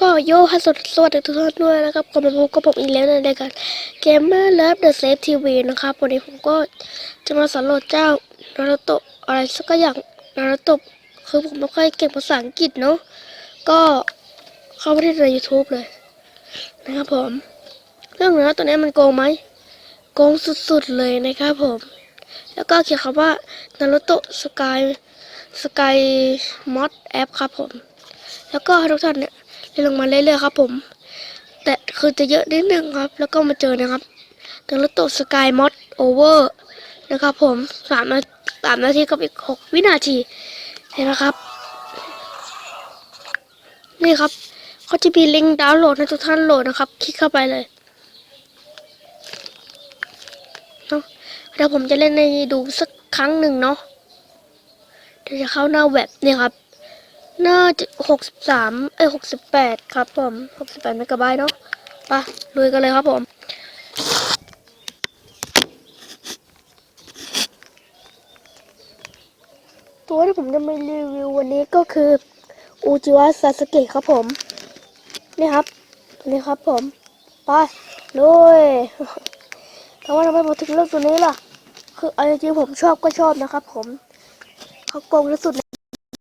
ก็โยฮัสสวัสดีทุกท่านด้วยนะครับกลับมาพบกับผมอีกแล้วในรายการ Gamer Love The Safe TV นะครับวันนี้ผมก็จะมาสำรวจเจ้านารุโตะอะไรสักอย่างนารุโตะคือผมไม่ค่อยเก่งภาษาอังกฤษเนาะก็เข้าไปที่ใน YouTube เลยนะครับผม เรื่องนารุโตะเนี้มันโกงไหมโกงสุดๆเลยนะครับผม แล้วก็เขียนคำว่านารุโตะสกายสกายมอดแอปครับผม แล้วก็ทุกท่านเนี่ยเล่นลงมาเรื่อยๆครับผม แต่คือจะเยอะนิดนึงครับ แล้วก็มาเจอนะครับถึงรถตกสกายมอดโอเวอร์นะครับผมสามนาสามนาทีกับอีกหกวินาทีเห็นไหมครับ นี่ครับเขาจะมีลิงก์ดาวน์โหลดให้ทุกท่านโหลดนะครับ คลิกเข้าไปเลยเนาะ เดี๋ยวผมจะเล่นในดูสักครั้งหนึ่งเนาะเดี๋ยวจะเข้าหน้าเว็บนี่ครับน่าจะหกสิบสามเอ้ยหกสิบแปดครับผมหกสิบแปดเมกะไบต์เนาะไปลุยกันเลยครับผมตัวที่ผมจะมารีวิววันนี้ก็คืออูจิวะซาสเกะครับผม นี่ครับ นี้ครับผม ไปลุย แต่ว่าทำไมผมถึงเลือกตัวนี้ล่ะ คือเอาจริงๆผมชอบก็ชอบนะครับ ผมเขาโกงที่สุด